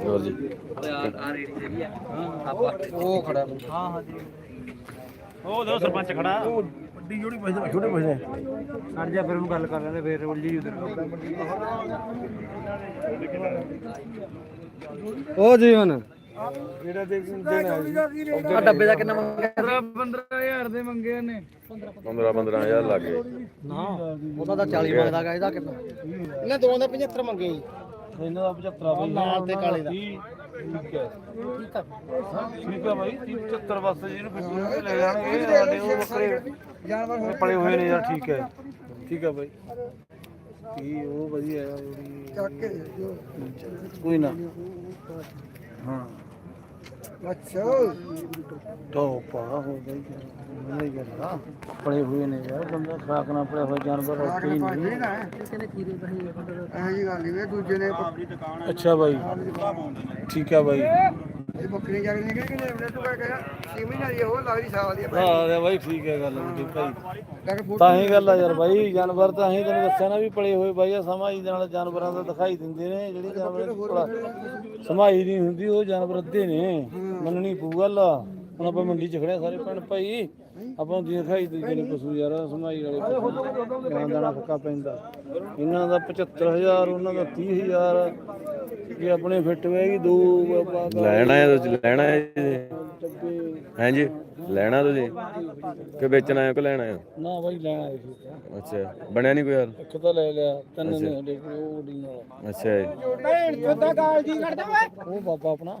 ਹੋਰ ਜੀ ਉਹ ਖੜਾ ਉਹ ਦੋ ਸਰਪੰਚ ਖੜਾ ਛੱਡ ਜਾ ਫਿਰ ਉਹਨੂੰ ਗੱਲ ਕਰ ਲੈਂਦੇ ਫਿਰ ਉਲਝੀ ਉਧਰ ਉਹ ਜੀਵਨ। ਜਿਹੜਾ ਦੇ ਦੇਣਾ ਆ? ਡੱਬੇ ਦਾ ਕਿੰਨਾ ਮੰਗਿਆ? 15000 ਦੇ ਮੰਗੇ ਨੇ 15 15000 ਲੱਗ ਗਏ। ਨਾ ਉਹਦਾ ਤਾਂ 40 ਮੰਗਦਾ ਗਾ ਇਹਦਾ ਕਿੰਨਾ? ਇਹਨਾਂ ਦੋਵਾਂ ਦਾ 75 ਮੰਗੇ ਜੀ ਇਹਨਾਂ ਦਾ 75 ਬਈ। ਨਾਲ ਤੇ ਕਾਲੇ ਦਾ। ਠੀਕ ਹੈ। ਠੀਕ ਹੈ ਭਾਈ 75 ਬਸ ਜਿਹਨੂੰ ਫਿਰ ਲੈ ਜਾਣਗੇ ਸਾਡੇ ਉਹ ਬੱਕਰੇ ਜਾਨਵਰ ਪੜੇ ਹੋਏ ਨੇ ਯਾਰ ਠੀਕ ਹੈ। ਠੀਕ ਹੈ ਭਾਈ ਕੀ ਉਹ ਵਧੀਆ ਹੈ ਉਹਦੀ ਚੱਕ ਕੇ ਕੋਈ ਨਾ। ਹਾਂ। ਅੱਛਾ। ਹੋ ਯਾਰ ਹੀ ਨਹੀਂ। ਇਹ ਜੀ ਗੱਲ ਨਹੀਂ ਦੂਜੇ ਨੇ ਭਾਈ ਠੀਕ ਹੈ ਭਾਈ ਇਹ ਬੱਕਰੀ ਜਾ ਕੇ ਨਿਕਲ ਕੇ ਨੇ ਤੂੰ ਕਹਿ ਗਿਆ 6 ਮਹੀਨੇ ਦੀ ਉਹ ਲੱਗਦੀ ਸਾਲ ਦੀ ਹਾਂ ਆ ਭਾਈ ਠੀਕ ਹੈ ਗੱਲ ਠੀਕ ਭਾਈ। ਕਰਕੇ ਫੋਟੋ ਤਾਂ ਹੀ ਗੱਲ ਆ ਯਾਰ ਬਾਈ ਜਾਨਵਰ ਤਾਂ ਅਸੀਂ ਤੈਨੂੰ ਦੱਸਿਆ ਨਾ ਵੀ ਪਲੇ ਹੋਏ ਬਾਈ ਆ ਸਮਾਈ ਦੇ ਨਾਲ ਜਾਨਵਰਾਂ ਦਾ ਦਿਖਾਈ ਦਿੰਦੇ ਨੇ ਜਿਹੜੀ ਜਾਨਵਰ ਸਮਾਈ ਨਹੀਂ ਹੁੰਦੀ ਉਹ ਜਾਨਵਰ ਅੱਧੇ ਨੇ। ਮੰਨਣੀ ਪਊ ਗੱਲ। ਹੁਣ ਆਪਾਂ ਮੰਡੀ ਚ ਖੜਿਆ ਸਾਰੇ ਭੈਣ ਭਾਈ। ਆਪਾਂ ਨੂੰ ਦਿਖਾਈ ਦਿੰਦੇ ਨੇ ਪਸ਼ੂ ਯਾਰ ਸਮਾਈ ਵਾਲੇ ਪਸ਼ੂ। ਗਾਂ ਦਾਣਾ ਫੱਕਾ ਪੈਂਦਾ। ਇਹਨਾਂ ਦਾ 75000 ਉਹਨਾਂ ਦਾ 30000 ਜੇ ਆਪਣੇ ਫਿੱਟ ਹੋਏਗੀ ਦੋ ਆਪਾਂ ਲੈਣਾ ਹੈ ਤੁਸੀਂ ਲੈਣਾ ਹੈ ਜੀ। ਹਾਂਜੀ ਲੈਣਾ ਤੁਸੀਂ? ਕਿ ਵੇਚਣਾ ਹੈ ਕਿ ਲੈਣਾ ਹੈ? ਨਾ ਬਾਈ ਲੈਣਾ ਹੈ ਅੱਛਾ ਬਣਿਆ ਨਹੀਂ ਕੋਈ ਯਾਰ ਇੱਕ ਤਾਂ ਲੈ ਲਿਆ ਤਿੰਨ ਨੇ ਉਹ ਗੱਡੀ ਵਾਲਾ ਅੱਛਾ ਜੀ। ਭੈਣ ਚੋਦਾ ਗਾਲ ਜੀ ਕੱਢਦਾ ਓਏ। ਉਹ ਬਾਬਾ ਆਪਣਾ।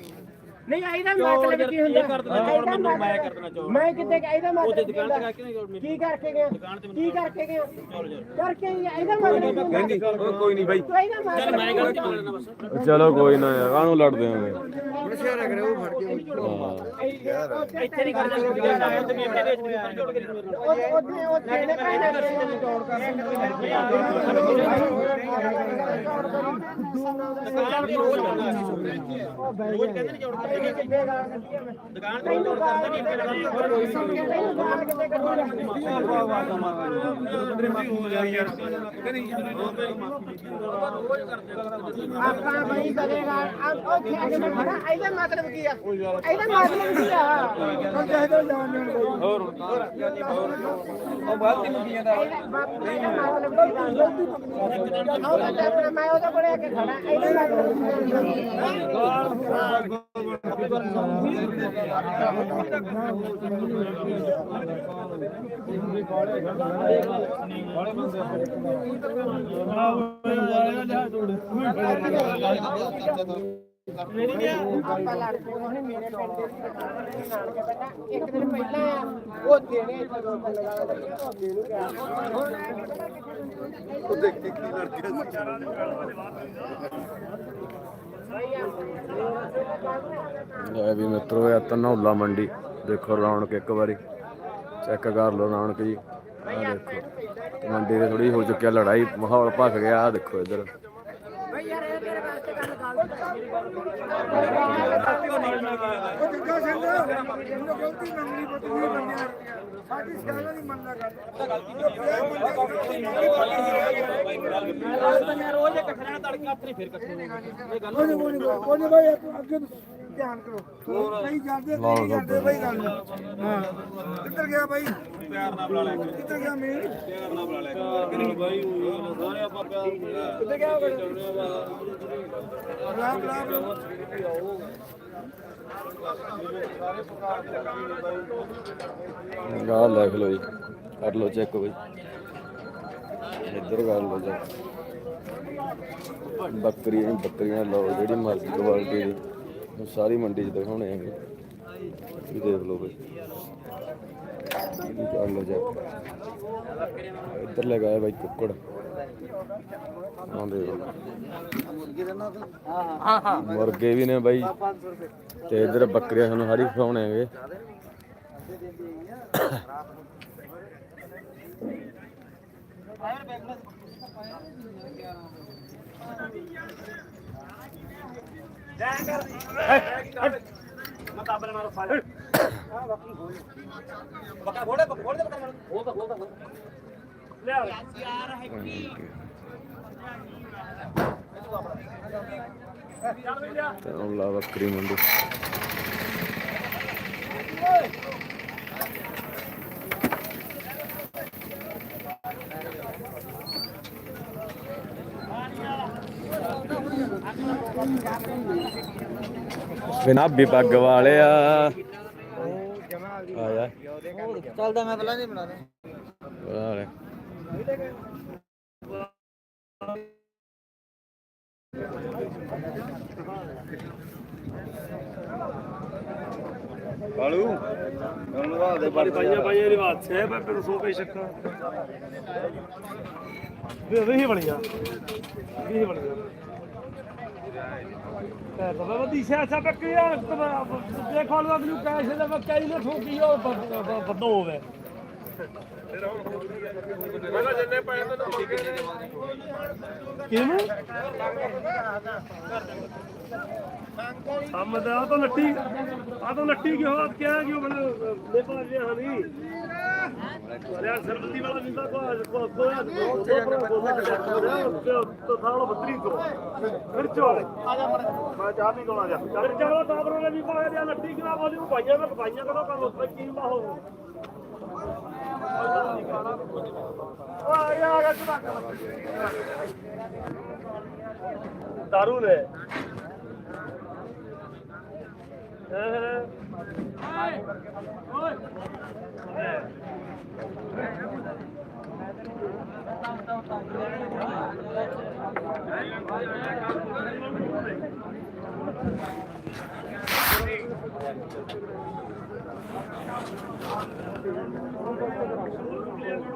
ਨਹੀਂ ਇਹਦਾ ਮਤਲਬ ਕੀ ਹੁੰਦਾ। ਇਹਦਾ ਮੈਂ ਕਰ ਦੇਣਾ ਮੈਂ ਕਿੱਥੇ ਗਿਆ ਇਹਦਾ ਮਤਲਬ ਕੀ ਹੁੰਦਾ। ਕੀ ਕਰਕੇ ਗਿਆ? ਕੀ ਕਰਕੇ ਗਿਆ? ਕਰਕੇ ਹੀ ਆ, ਇਹਦਾ ਮਤਲਬ ਕੀ ਹੁੰਦਾ। ਕੋਈ ਨਹੀਂ ਬਾਈ। ਇਹਦਾ ਮਤਲਬ ਚਲੋ ਕੋਈ ਨਾ ਯਾਰ ਕਾਹਨੂੰ ਲੜਦੇ ਹੋਗੇ? ਹੁਣ ਸ਼ੇਅਰ ਕਰੇ ਉਹ ਫੜ ਕੇ ਇੱਥੇ ਨਹੀਂ ਕਰਦੇ ਜੋੜ ਉਹ ਉਹਨੇ ਉਹ ਤੇਨੇ ਪੈਣਾ ਜੋੜ ਰੋਜ਼ ਕਹਿੰਦੇ ਨੇ ਜੋੜ ਕੇ ਦੁਕਾਨ ਤੇ ਜੋੜ ਕਰਦੇ ਆਪਾਂ ਬਈ ਕਰੇਗਾ ਉੱਥੇ ਆ ਕੇ ਮੈਂ ਖੜਾ ਇਹਦਾ ਮਤਲਬ ਕੀ ਆ ਇਹਦਾ ਮਤਲਬ ਕੀ ਆ ਹੁਣ ਕਹਿ ਦੋ ਜਾਣ ਜਾਣ ਹੋਰ ਉਹ ਬਾਤ ਨਹੀਂ ਮੁਕੀਆਂ ਦਾ ਮਤਲਬ ਗਲਤੀ ਗਲਤੀ ਮੈਂ ਉਹਦਾ ਬੜਿਆ ਕੇ ਖੜਾ ਇਹਦਾ ਆਪਾਂ ਲੜਦੇ ਉਹਨੇ ਮੇਰੇ ਪਿੰਡ ਦੇ ਨਾਨਕੇ ਬੇਟਾ ਇੱਕ ਦਿਨ ਪਹਿਲਾਂ ਆ ਉਹ ਦੇਣੇ ਇੱਥੇ ਰੋਕ ਲਗਾ ਲੱਗੇ ਉਹ ਦੇ ਨੂੰ ਗਿਆ ਉਹ ਦੇਖ ਕੇ ਕੀ ਲੜਕੇ ਲੈ ਵੀ ਮਿੱਤਰੋ ਇਹ ਤਨੌਲਾ ਮੰਡੀ। ਦੇਖੋ ਰੌਣਕ ਇੱਕ ਵਾਰੀ। ਚੈੱਕ ਕਰ ਲਓ ਰੌਣਕ ਜੀ। ਆ ਦੇਖੋ ਮੰਡੀ ਤੇ ਥੋੜੀ ਹੋ ਚੁੱਕੀ ਆ ਲੜਾਈ ਮਾਹੌਲ ਭਖ ਗਿਆ ਆ ਦੇਖੋ ਇੱਧਰ। ਉਹਨੂੰ ਗਲਤੀ ਮੰਗਣੀ ਪਤਨੀ ਬੰਦਿਆ ਰੋਜ਼ ਇਕੱਠੇ ਰਹਿਣਾ ਤੜਕਾ ਹੱਥ ਨਹੀਂ ਇਕੱਠੇ ਕੋਈ ਕੋਈ ਕੋਈ ਭਾਈ ਅੱਗੇ ਧਿਆਨ ਕਰੋ ਨਹੀਂ ਜਾਂਦੇ ਨਹੀਂ ਜਾਂਦੇ ਭਾਈ ਗੱਲ ਹਾਂ ਕਿੱਧਰ ਗਿਆ ਭਾਈ ਪਿਆਰ ਨਾਲ ਬੁਲਾ ਲੈ ਕਿੱਧਰ ਗਿਆ ਮੀਰ ਬਾਈ ਸਾਰੇ ਆਪਾਂ ਪਿਆਰ ਕਿੱਧਰ ਗਿਆ ਬਲਾ ਬਲਾ ਗਾਲ ਲਿਖ ਲਓ ਜੀ। ਕਰ ਲਓ ਚੈੱਕ ਬਈ। ਇੱਧਰ ਕਰ ਲਓ ਜੀ ਬੱਕਰੀਆਂ ਹੀ ਬੱਕਰੀਆਂ ਲਓ ਜਿਹੜੀ ਮਰਜ਼ੀ ਕੁਆਲਿਟੀ ਦੀ। ਉਹ ਸਾਰੀ ਮੰਡੀ 'ਚ ਦਿਖਾਉਣੇ ਹੈਗੇ ਇਹ ਦੇਖ ਲਓ ਬਈ। ਕਰ ਲਓ ਚੈੱਕ ਇੱਧਰ ਲਗਾਇਆ ਬਾਈ ਕੁੱਕੜ। ਆਹ ਦੇਖ ਲਓ। ਮੁਰਗੇ ਵੀ ਨੇ ਬਾਈ। ਤੇ ਇੱਧਰ ਬੱਕਰੀਆਂ ਸਾਨੂੰ ਹਰੀ ਖਵਾਉਣੇ ਹੈਗੇ। ਲੈ ਆ ਤੇ ਔਲਾ ਬੱਕਰੀ ਮੰਡੀ ਜਨਾਬੀ ਪੱਗ ਵਾਲੇ ਆ ਆਇਆ ਚੱਲਦਾ ਮੈਂ ਪਹਿਲਾਂ ਨਹੀਂ ਬਣਾ ਵਾਲੇ ਮੈਨੂੰ ਲਵਾ ਦੇ ਬੜੀ ਪਾਈਆਂ ਪਾਈਆਂ ਦੀ ਬਾਤ ਹੈ ਪਰ ਫਿਰ ਸੋ ਪਈ ਸ਼ੱਕਾ ਵੇ ਵੇ ਹੀ ਬਣੀਆਂ ਇਹ ਹੀ ਬਣੀਆਂ ਤੇ ਬਾਬਾ ਸਿਆ ਸਾ ਬੱਕੀ ਆ। ਦੇਖੋ ਲਵਾ ਨੂੰ ਕੈਸੇ ਦਾ ਕਈ ਨੇ ਠੋਕੀ ਉਹ ਬੱਦੋ ਹੋਵੇ। ਕਿਵੇਂ ਹਮਦ ਆ ਤਾਂ ਨੱਟੀ ਆ ਤਾਂ ਨੱਟੀ ਕਿਉਂ ਆ ਕਿਹਾ ਕਿ ਉਹ ਮਤਲਬ ਲੈ ਪਾ ਰਿਹਾ ਹਨੀ ਅਰੇ ਸਰਬਤੀ ਵਾਲਾ ਵਿੰਦਾ ਕੋ ਕੋ ਕੋ ਤਾਂ ਥਾਲੋ ਬੱਤਰੀ ਕੋ ਫਿਰ ਚੋਲੇ ਆ ਜਾ ਮੈਂ ਚਾਹ ਨਹੀਂ ਕੋਣਾ ਜਾ ਫਿਰ ਚਲੋ ਤਾਬਰੋ ਨੇ ਵੀ ਪਾਇਆ ਨੱਟੀ ਕਿਨਾ ਬੋਲੀ ਭਾਈਆਂ ਦਾ ਭਾਈਆਂ ਕਦੋਂ ਕਰ ਲੋ ਕੀ ਬਾਹੋ दारूण है Thank you.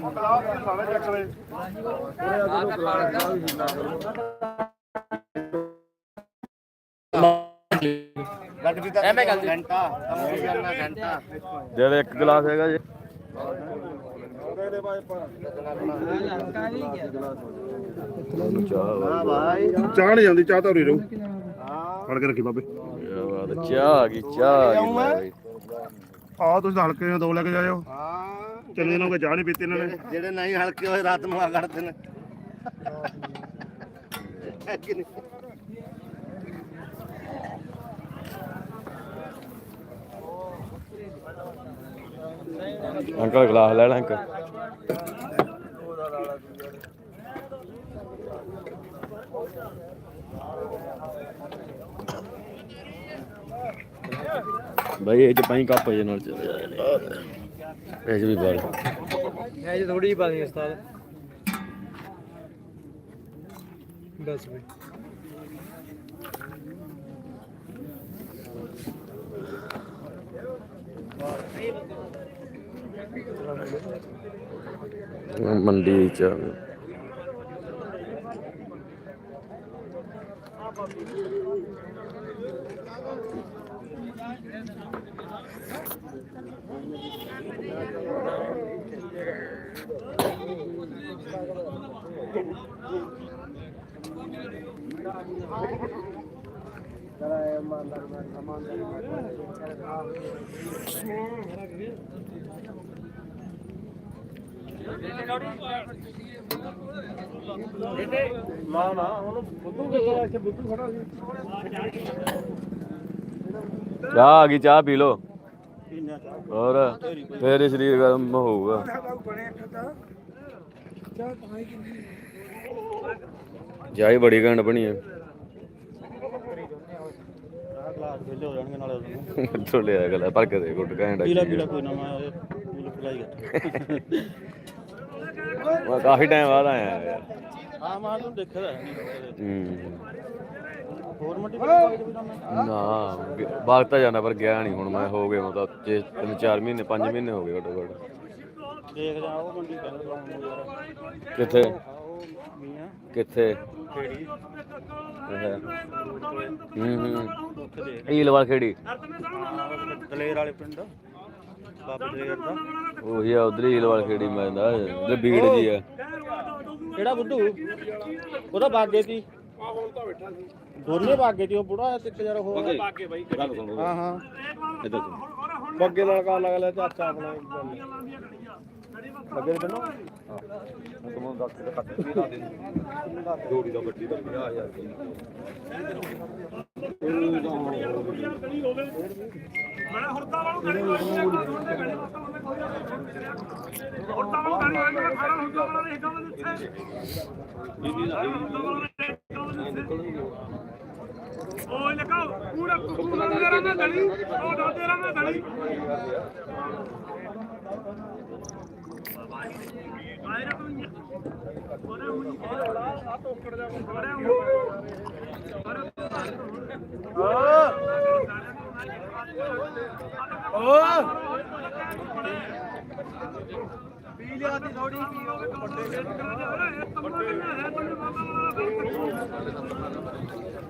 ਗਿਆ ਦਾਰੂ ਨੇ ਪਾਲੀ ਭਾਈ ਕੀ ਹੈ ਐਵੇਂ ਗੱਲ ਘੰਟਾ ਕੰਮ ਕਰਨਾ ਘੰਟਾ ਜਿਹੜੇ ਇੱਕ ਗਲਾਸ ਹੈਗਾ ਜੀ। ਚਾਹ ਵਾ- ਭਾਈ ਚਾਹ ਨਹੀਂ ਜਾਂਦੀ ਚਾਹ ਤਾਂ ਉਰੀ ਰਹੂ। ਫੜ ਕੇ ਰੱਖੀ ਬਾਬੇ। ਹੈ, ਚਾਹ ਆ ਗਈ ਚਾਹ ਆ ਗਈ ਬਾਈ। ਆ ਤੁਸੀਂ ਹਲਕੇ ਦੋ ਲੈ ਕੇ ਜਾਇਓ। ਹਾਂ ਚੰਨੇ ਨੂੰ ਚਾਹ ਨਹੀਂ ਪੀਤੀ ਇਹਨਾਂ ਨੇ। ਜਿਹੜੇ ਨਹੀਂ ਹਲਕੇ ਹੋਏ ਰਾਤ ਨੂੰ ਆ ਕਰਦੇ ਨੇ? ਅੰਕਲ ਗਲਾਸ ਲੈ ਲੈ ਅੰਕਲ। ਬਾਈ ਇਹ ਚ ਪਾਈ ਕੱਪ ਜੇ ਨਾਲ ਚ। ਇਹ ਚ ਵੀ ਬਾਲ ਇਹ ਜੀ ਥੋੜੀ ਜਿਹੀ ਪਾ ਦੇ ਉਸਤਾਦ। ਬਸ ਬਈ। ਮੰਡੀ ਚ ਨਾ ਨਾ ਉਹਨੂੰ ਬੁੱਧੂ ਕਿੱਥੇ ਇੱਥੇ ਬੁੱਧੂ ਖੜਾ ਸੀ ਚਾਹ ਆ ਗਈ, ਚਾਹ ਪੀ ਲੋ ਹੋਰ ਤੇਰੇ ਸਰੀਰ ਗਰਮ ਹੋਊਗਾ। ਚਾਹ ਪਾਈ ਕਿੰਨੀ ਚਾਹ ਹੀ ਬੜੀ ਘੰਟ ਬਣੀ ਹੈ ਗਲਾਸ ਵੇਲੇ ਹੋ ਜਾਣਗੇ ਨਾਲੇ ਉਹਨੂੰ। ਤੋਂ ਲਿਆ ਗਲਾ ਪਰ ਕਦੇ ਗੁੱਟ ਘੰਟਾ ਪੀਲਾ ਪੀਲਾ ਕੋਈ ਨਾ ਮੈਂ ਪੀਲਾ ਪੀਲਾ ਹੀ ਮੈਂ ਕਾਫੀ ਟਾਈਮ ਬਾਅਦ ਆਇਆ ਯਾਰ। ਹਾਂ ਮੈਂ ਤੂੰ ਦੇਖਿਆ ਤਾਂ ਹੈ ਨਹੀਂ। ਹੂੰ। ਹੋਰ ਮੰਡੀ ਵਿੱਚ ਨਾ ਬਾਗ ਤਾਂ ਜਾਣਾ ਪਰ ਗਿਆ ਨਹੀਂ ਹੁਣ ਮੈਂ ਹੋ ਗਏ ਮਤਲਬ ਜੇ ਤਿੰਨ ਚਾਰ ਮਹੀਨੇ ਪੰਜ ਮਹੀਨੇ ਹੋ ਗਏ ਘੱਟੋ ਘੱਟ। ਦੇਖ ਜਾ ਉਹ ਮੰਡੀ ਕਹਿੰਦਾ ਲਾਉਣ ਨੂੰ ਯਾਰ। ਕਿੱਥੇ? ਕਿੱਥੇ। ਹੂੰ ਹੂੰ। ਈਲਵਾਲ ਖੇੜੀ। ਦਲੇਰ ਵਾਲੇ ਪਿੰਡ ਬਾਬੇ ਦਲੇਰ ਦਾ। ਉਹੀ ਆ ਉਧਰ ਈਲਵਾਲ ਖੇੜੀ ਮੈਂ ਦਾ ਤੇ ਬੀੜ ਜੀ ਆ। ਕਿਹੜਾ ਬੁੱਧੂ ਉਹਦਾ ਬਾਗੇ ਸੀ। ਦੋਨੇ ਬਾਗੇ ਸੀ ਉਹ ਬੁੜਾ ਤੇ ਜਰਾ ਹੋਰ। ਬਾਗੇ। ਬਾਈ ਹਾਂ। ਹਾਂ ਇੱਧਰ ਬੱਗੇ ਨਾਲ ਕਾ ਲਗਾ ਲਿਆ ਚਾਚਾ ਆਪਣਾ ਬੱਗੇ ਦੇ ਪਿੰਡੋਂ ਜੋੜੀ ਦਾ ਬੱਟੀ ਦਾ 50000 ਮੈਂ ਹੁਰਦਾ ਵਾਲੋਂ ਗਾੜੀ ਵਾਸਤੇ ਦੋਨੇ ਗਾੜੀ ਵਾਸਤੇ ਉਹਨੇ ਕੋਈ ਹੁਰਦਾ ਵਾਲੋਂ ਗਾੜੀ ਵਾਸਤੇ ਮੈਂ ਖੜਾ ਹੁਰਦਾ ਵਾਲਾ ਦੇ ਹਿੱਕਾ ਦੇ ਉੱਤੇ ਓਏ ਲਗਾ ਪੂਰਾ ਪੂਰਾ ਤੇਰਾ ਮੈਂ ਗਲੀ ਉਹ ਦਾ। ਤੇਰਾ ਮੈਂ ਗਲੀ ਆਇਰਾ ਤੂੰ ਉਹਨੇ ਹੁਣੀ ਆ ਟੋਕੜ ਜਾ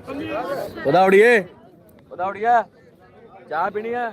ਬੜਾ ਪੀ ਲਿਆ ਵਧਾਉੜੀਆ ਚਾਹ ਪੀਣੀ ਆ?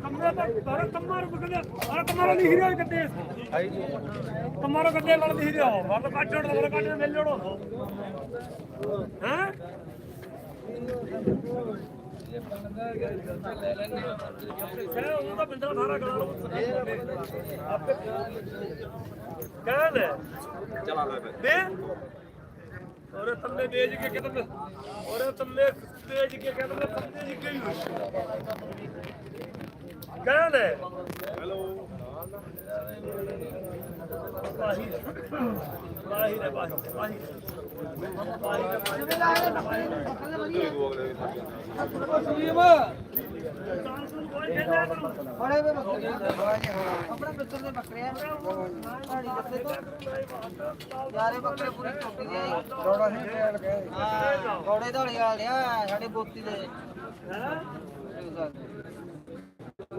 ਕਮਰੇ ਤੇ ਤਾਰੇ ਕਮਰ ਬਗਲੇ ਅਰੇ ਕਮਰ ਨਹੀਂ ਹੀਰੇ ਕੱਟੇ ਕਮਰ ਕੱਟੇ ਲੜ ਨਹੀਂ ਹੀਰੇ ਹੋ ਮਰ ਕੱਟ ਛੋੜ ਦੋ ਕੱਟ ਮਿਲ ਜੋੜੋ ਹੈ? ਕਹਿ ਉਹਦਾ ਬਿੰਦਰਾ ਸਾਰਾ ਗਲਾ ਆਪੇ ਕਹਿ ਲੈ ਚਲਾ ਲੈ ਦੇ। ਔਰ ਤੰਨੇ ਵੇਚ ਕੇ ਕਿਤੇ ਔਰ ਤੰਨੇ ਵੇਚ ਕੇ ਕਹਿੰਦੇ ਤੰਨੇ ਜੀ ਗਈ ਕਹਿੰਦੇ ਹੈਲੋ ਬਾਹੀ ਬਾਹੀ ਨੇ ਬਾਹੀ ਬਾਹੀ ਬੜੇ ਵੇ ਬੱਕਰੇ ਆਪਣੇ ਪਿੱਤਰ ਦੇ ਬੱਕਰੇ ਆ ਸਾਡੀ ਬੱਕਰੇ ਤੋਂ ਯਾਰੇ ਬੱਕਰੇ ਪੂਰੀ ਦੇ ਆਈ ਥੋੜਾ ਹੀ। ਟੇਲ ਗਏ ਹਾਂ। ਥੋੜੇ ਧੜੇ ਵਾਲੇ ਆ ਸਾਡੇ ਬੋਤੀ ਦੇ। ਵਾਣੀ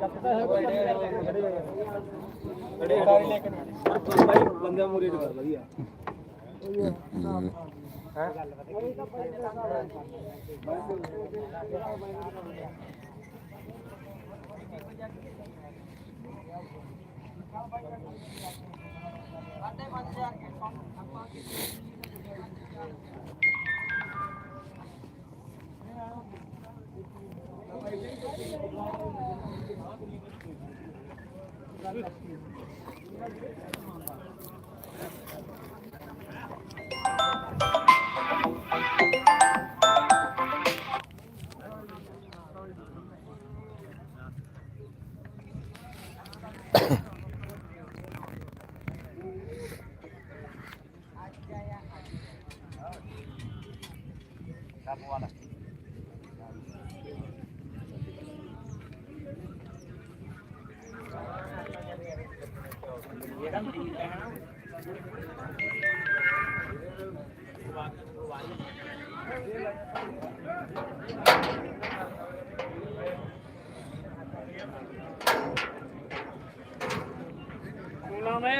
ਟੱਪ ਸਾਡਾ ਵਧੀਆ ਕੀ ਮਰਾ ਕੋਈ ਕਰਮ ਉਹਦਾ ਕੀ ਮੂਰੀ ਕਰ ਵਧੀਆ ਨਾ ਮੈਂ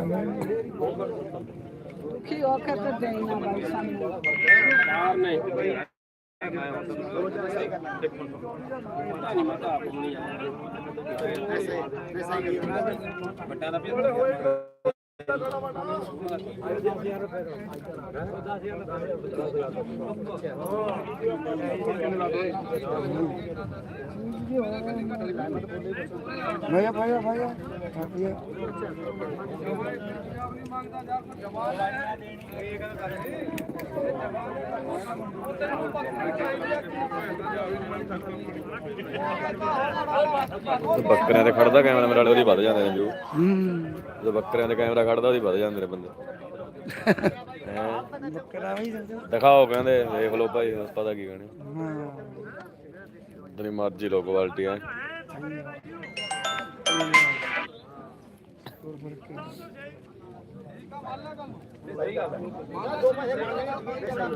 ਜਿਹਦੇ ਕੋਲੇ ਕੀ ਉਹ ਕਹਿੰਦੇ ਦੇਣਾ ਬਾਈ ਸਾਨੂੰ ਭਾਈਆ ਭਾਈਆ ਤੇ ਬੱਕਰਿਆਂ ਤੇ ਖੜਦਾ ਕੈਮਰਾ ਮੇਰੇ ਵਾਲੇ ਉਹਦੀ ਵੱਧ ਜਾਂਦੇ ਨੇ ਜੋ ਜਦੋਂ ਬੱਕਰਿਆਂ ਤੇ ਕੈਮਰਾ ਖੜਦਾ ਉਹਦੀ ਵੱਧ ਜਾਂਦੇ ਨੇ ਬੰਦੇ। ਹੈਂ। ਬੱਕਰਾ ਵੀ ਦਿਖਾਓ ਕਹਿੰਦੇ ਦੇਖ ਲਓ ਭਾਈ ਪਤਾ ਕੀ ਕਹਣੇ। ਹਾਂ। ਤੇਰੀ ਮਰਜ਼ੀ ਲੋ ਕੁਆਲਿਟੀ ਹੈ।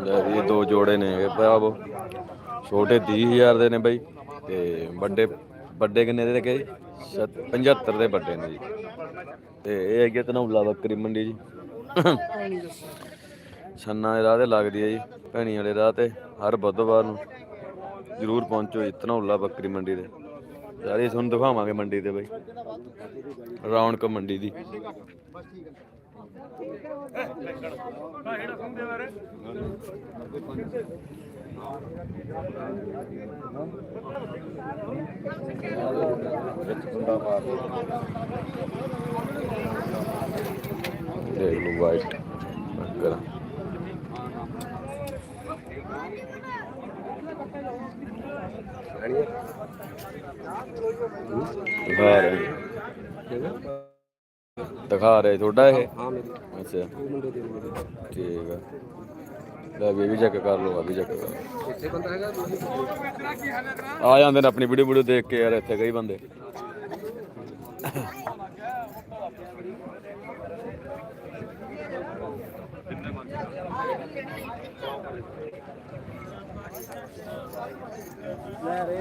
ਲੈ ਵੀ ਇਹ ਦੋ ਜੋੜੇ ਨੇ, ਇਹ ਭਰਾਵੋ। ਛੋਟੇ 30000 ਦੇ ਨੇ ਬਾਈ, ਤੇ ਵੱਡੇ ਵੱਡੇ ਕਿੰਨੇ ਦੇ ਲੱਗੇ 75 ਦੇ ਵੱਡੇ ਨੇ ਜੀ। ਤੇ ਇਹ ਹੈਗੀ ਤਨੌਲਾ ਬੱਕਰੀ ਮੰਡੀ ਜੀ। ਛੰਨਾ ਦੇ ਰਾਹ ਤੇ ਲੱਗਦੀ ਹੈ ਜੀ, ਭੈਣੀ ਵਾਲੇ ਰਾਹ ਤੇ, ਹਰ ਬੁੱਧਵਾਰ ਨੂੰ। ਜਰੂਰ ਪਹੁੰਚੋ ਜੀ ਧਨੌਲਾ ਬੱਕਰੀ ਮੰਡੀ ਦੇ ਸਾਰੇ ਤੁਹਾਨੂੰ ਦਿਖਾਵਾਂਗੇ ਮੰਡੀ ਦੇ ਬਾਈ। ਰੌਣਕ ਮੰਡੀ ਦੀ। ਦੇਖ ਲਓ ਵਾਈਟ ਬੱਕਰਾ ਦਿਖਾ ਰਹੇ ਤੁਹਾਡਾ ਇਹ? ਹਾਂ ਮੇਰੀ ਅੱਛਾ। ਠੀਕ ਆ। ਲੈ ਵੀ ਇਹ ਵੀ ਚੈੱਕ ਕਰ ਲਓ ਆ ਵੀ ਚੈੱਕ ਕਰ ਬੰਦਾ ਹੈਗਾ? ਆ ਜਾਂਦੇ ਨੇ ਆਪਣੀ ਵੀਡੀਓ ਵੀਡੀਓ ਦੇਖ ਕੇ ਯਾਰ ਇੱਥੇ ਕਈ ਬੰਦੇ। ਲੈ ਰਹੇ